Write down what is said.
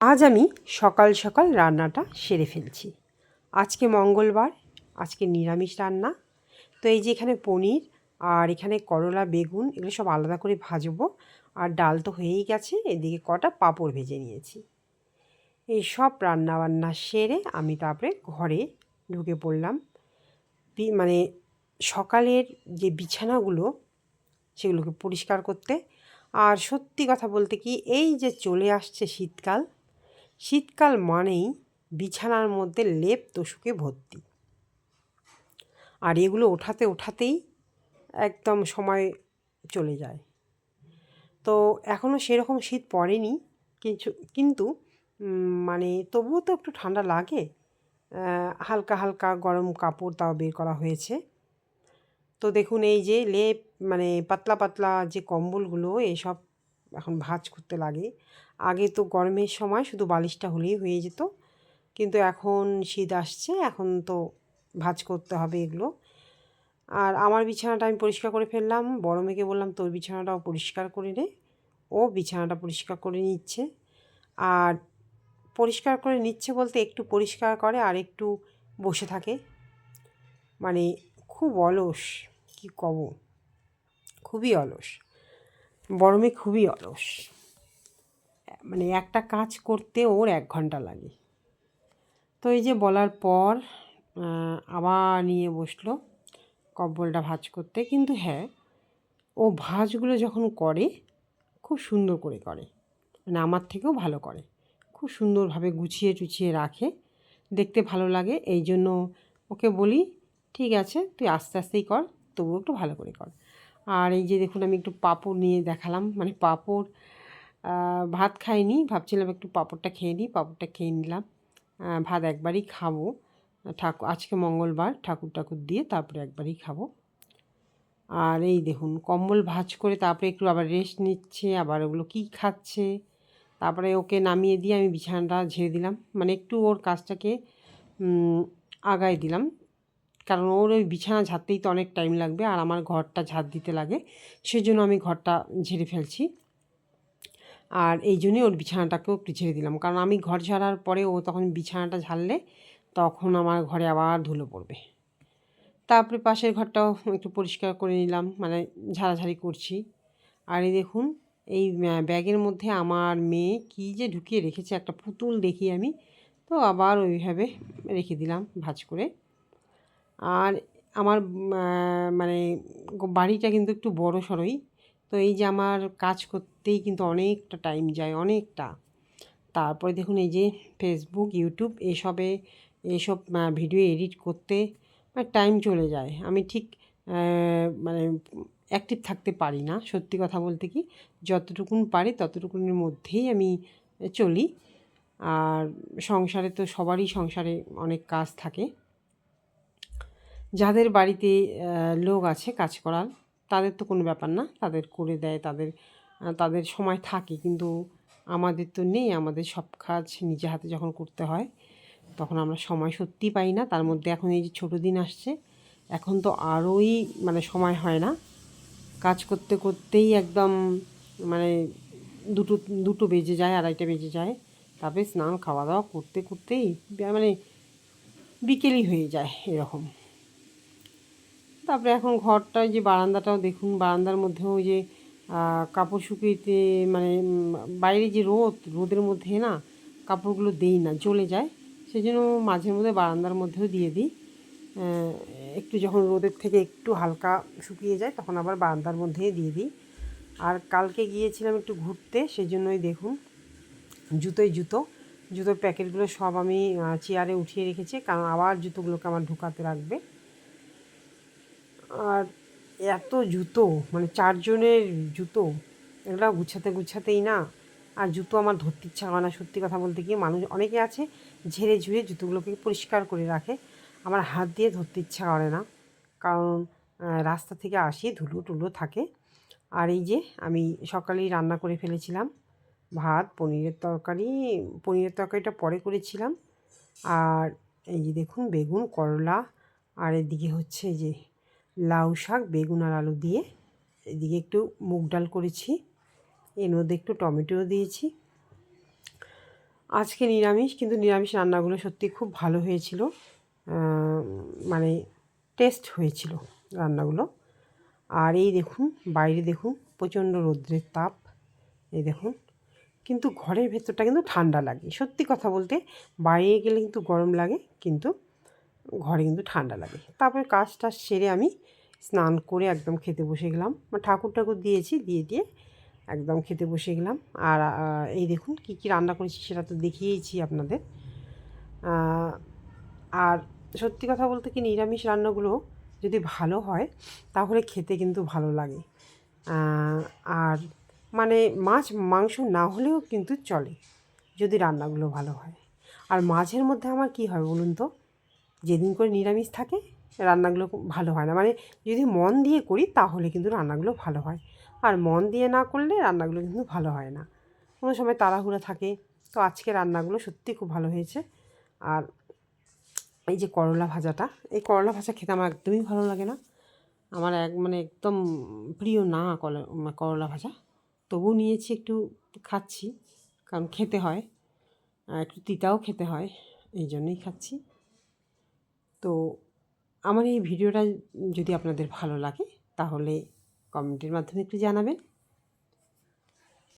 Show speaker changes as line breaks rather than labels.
আজ আমি সকাল সকাল রান্নাটা সেরে ফেলছি। আজকে মঙ্গলবার, আজকে নিরামিষ রান্না। তো এই যে এখানে পনির আর এখানে করলা, বেগুন এগুলো সব আলাদা করে ভাজবো। আর ডাল তো হয়েই গেছে, এদিকে কটা পাঁপড় ভেজে নিয়েছি। এই সব রান্না বান্না সেরে আমি তারপরে ঘরে ঢুকে পড়লাম। মানে সকালের যে বিছানাগুলো, সেগুলোকে পরিষ্কার করতে। আর সত্যি কথা বলতে কি, এই যে চলে আসছে শীতকাল শীতকাল মানেই বিছানার মধ্যে লেপ তোষকে ভর্তি। আর এগুলো ওঠাতে ওঠাতেই একদম সময় চলে যায়। তো এখনও সেরকম শীত পড়েনি কিছু কিন্তু মানে তবুও তো একটু ঠান্ডা লাগে। হালকা হালকা গরম কাপড় তাও বের করা হয়েছে। তো দেখুন এই যে লেপ মানে পাতলা পাতলা যে কম্বলগুলো, এসব এখন ভাঁজ করতে লাগে। আগে তো গরমের সময় শুধু বালিশটা হলেই হয়ে যেত। কিন্তু এখন শীত আসছে, এখন তো ভাঁজ করতে হবে এগুলো। আর আমার বিছানাটা আমি পরিষ্কার করে ফেললাম, বড় মেয়েকে বললাম, তোর বিছানাটাও পরিষ্কার করে নে। ও বিছানাটা পরিষ্কার করে নিচ্ছে। আর পরিষ্কার করে নিচ্ছে বলতে একটু পরিষ্কার করে আর একটু বসে থাকে। মানে খুব অলস, কি কব? খুবই অলস। বড় মেয়ে খুবই অলস। মানে একটা কাজ করতে ওর এক ঘণ্টা লাগে। তো এই যে বলার পর আবার নিয়ে বসল কব্বলটা ভাঁজ করতে। কিন্তু হ্যাঁ ও ভাঁজগুলো যখন করে, খুব সুন্দর করে করে। মানে আমার থেকেও ভালো করে। খুব সুন্দরভাবে গুছিয়ে টুছিয়ে রাখে। দেখতে ভালো লাগে। এই জন্য ওকে বলি, ঠিক আছে, তুই আস্তে আস্তেই কর, তবুও একটু ভালো করে কর। আর এই যে দেখুন, আমি একটু পাপড় নিয়ে দেখালাম। মানে পাঁপড় ভাত খাইনি, ভাবছিলাম একটু পাঁপড়টা খেয়ে নিই, পাঁপড়টা খেয়ে নিলাম। ভাত একবারই খাব। ঠাকুর আজকে মঙ্গলবার, ঠাকুর ঠাকুর দিয়ে তারপরে একবারই খাব। আর এই দেখুন, কম্বল ভাজ করে তারপরে একটু আবার রেস্ট নিচ্ছে, আবার ওগুলো কী খাচ্ছে। তারপরে ওকে নামিয়ে দিয়ে আমি বিছানাটা ঝেড়ে দিলাম। মানে একটু ওর কাজটাকে আগায় দিলাম। কারণ ওর ওই বিছানা ঝাড়তেই তো অনেক টাইম লাগবে, আর আমার ঘরটা ঝাড় দিতে লাগে। সেজন্য আমি ঘরটা ঝেড়ে ফেলছি। আর এই জন্যই ওর বিছানাটাকেও একটু ঝেড়ে দিলাম। কারণ আমি ঘর ঝাড়ার পরে ও তখন বিছানাটা ঝাড়লে তখন আমার ঘরে আবার ধুলো পড়বে। তারপরে পাশের ঘরটাও একটু পরিষ্কার করে নিলাম মানে ঝাড়াঝাড়ি করছি। আর এই দেখুন, এই ব্যাগের মধ্যে আমার মেয়ে কী যে ঢুকিয়ে রেখেছে, একটা পুতুল দেখি আমি, তো আবার ওইভাবে রেখে দিলাম ভাঁজ করে। আর আমার মানে বাড়িটা কিন্তু একটু বড় সড়োই তো এই যে আমার কাজ করতেই কিন্তু অনেকটা টাইম যায়, অনেকটা। তারপরে দেখুন এই যে ফেসবুক ইউটিউব এসবে এইসব ভিডিও এডিট করতে টাইম চলে যায়। আমি ঠিক মানে অ্যাক্টিভ থাকতে পারি না, সত্যি কথা বলতে কি, যতটুকুন পারি ততটুকুনের মধ্যেই আমি চলি। আর সংসারে তো সবারই সংসারে অনেক কাজ থাকে। যাদের বাড়িতে লোক আছে কাজ করার তাদের তো কোনো ব্যাপার না, তাদের করে দেয়, তাদের তাদের সময় থাকে। কিন্তু আমাদের তো নেই, আমাদের সব কাজ নিজে হাতে যখন করতে হয়, তখন আমরা সময় সত্যি পাই না। তার মধ্যে এখন এই যে ছোটো দিন আসছে, এখন তো আরোই মানে সময় হয় না। কাজ করতে করতেই একদম মানে দুটো দুটো বেজে যায়, আড়াইটা বেজে যায়। তারপরে স্নান, খাওয়া দাওয়া করতে করতেই মানে বিকেলই হয়ে যায় এরকম। তারপরে এখন ঘরটা যে বারান্দাটাও দেখুন, বারান্দার মধ্যেও যে কাপড় শুকিয়েতে মানে বাইরে যে রোদ, রোদের মধ্যে না কাপড়গুলো দেই না, জ্বলে যায়। সেই জন্য মাঝে মধ্যে বারান্দার মধ্যেও দিয়ে দিই। একটু যখন রোদের থেকে একটু হালকা শুকিয়ে যায় তখন আবার বারান্দার মধ্যে দিয়ে দিই। আর কালকে গিয়েছিলাম একটু ঘুরতে সেই জন্যই দেখুন, জুতোই জুতো। জুতোর প্যাকেটগুলো সব আমি চেয়ারে উঠিয়ে রেখেছি, কারণ আবার জুতোগুলোকে আমার ঢুকাতে রাখবে আর এত জুতো মানে চারজনের জুতো, এগুলো গুছাতে গুছাতেই না, আর জুতো আমার ধরতে ইচ্ছা হয় না, সত্যি কথা বলতে গিয়ে। মানুষ, অনেকে আছে, ঝেড়ে ঝুড়ে জুতোগুলোকে পরিষ্কার করে রাখে। আমার হাত দিয়ে ধরতে ইচ্ছা করে না, কারণ রাস্তা থেকে আসি, ধুলো টুলো থাকে। আর এই যে, আমি সকালেই রান্না করে ফেলেছিলাম, ভাত, পনিরের তরকারি, পনিরের তরকারিটা পরে করেছিলাম। আর এই যে দেখুন, বেগুন, করলা, আর এদিকে হচ্ছে যে লাউ শাক, বেগুন আর আলু দিয়ে। এদিকে একটু মুগ ডাল করেছি। এর মধ্যে একটু টমেটোও দিয়েছি। আজকে নিরামিষ, কিন্তু নিরামিষ রান্নাগুলো সত্যি খুব ভালো হয়েছিল। মানে টেস্ট হয়েছিল রান্নাগুলো। আর এই দেখুন, বাইরে দেখুন, প্রচণ্ড রৌদ্রের তাপ। এই দেখুন, কিন্তু ঘরের ভেতরটা কিন্তু ঠান্ডা লাগে। সত্যি কথা বলতে, বাইরে গেলে কিন্তু গরম লাগে, কিন্তু ঘরে কিন্তু ঠান্ডা লাগে। তারপরে কাজ কাজটা সেরে আমি স্নান করে একদম খেতে বসে গেলাম। ঠাকুর ঠাকুর দিয়েছি, দিয়ে দিয়ে একদম খেতে বসে গেলাম। আর এই দেখুন কী কী রান্না করেছি সেটা তো দেখিয়েছি আপনাদের। আর সত্যি কথা বলতে কি, নিরামিষ রান্নাগুলো যদি ভালো হয়, তাহলে খেতে কিন্তু ভালো লাগে। আর মানে মাছ, মাংস না হলেও কিন্তু চলে যদি রান্নাগুলো ভালো হয়। আর মাঝের মধ্যে আমার কী হয় বলুন তো? যেদিন করে নিরামিষ থাকে, রান্নাগুলো ভালো হয় না। মানে যদি মন দিয়ে করি, তাহলে কিন্তু রান্নাগুলো ভালো হয়। আর মন দিয়ে না করলে রান্নাগুলো কিন্তু ভালো হয় না। কোনো সময় তাড়াহুড়ো থাকে। তো আজকে রান্নাগুলো সত্যি খুব ভালো হয়েছে। আর এই যে করলা ভাজাটা, এই করলা ভাজা খেতে আমার একদমই ভালো লাগে না। আমার এক মানে একদম প্রিয় না কলা করলা ভাজা। তবু নিয়েছি একটু, খাচ্ছি। কারণ খেতে হয়। একটু তিতাও খেতে হয়। এই জন্যই খাচ্ছি। তো আমার এই ভিডিওটা যদি আপনাদের ভালো লাগে তাহলে কমেন্টের মাধ্যমে একটু জানাবেন।